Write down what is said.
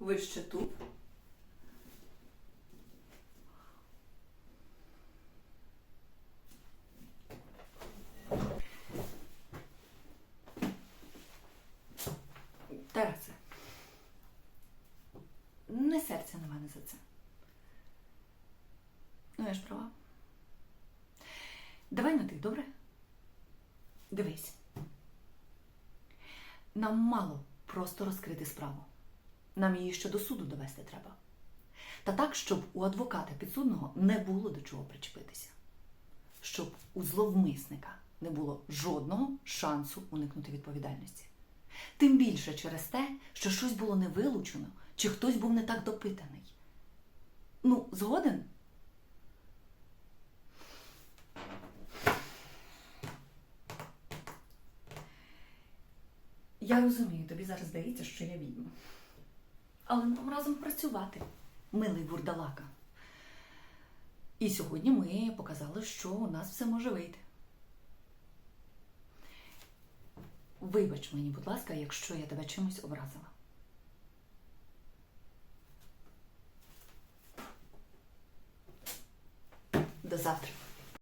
Ви ще тут? Тарасе, не серця на мене за це. Ну, я ж права. Давай на ти, добре? Дивись. Нам мало просто розкрити справу. Нам її ще до суду довести треба. Та так, щоб у адвоката підсудного не було до чого причепитися. Щоб у зловмисника не було жодного шансу уникнути відповідальності. Тим більше через те, що щось було не вилучено, чи хтось був не так допитаний. Ну, згоден? Я розумію, тобі зараз здається, що я відьма. Але нам разом працювати, милий бурдалака. І сьогодні ми показали, що у нас все може вийти. Вибач мені, будь ласка, якщо я тебе чимось образила. До завтра.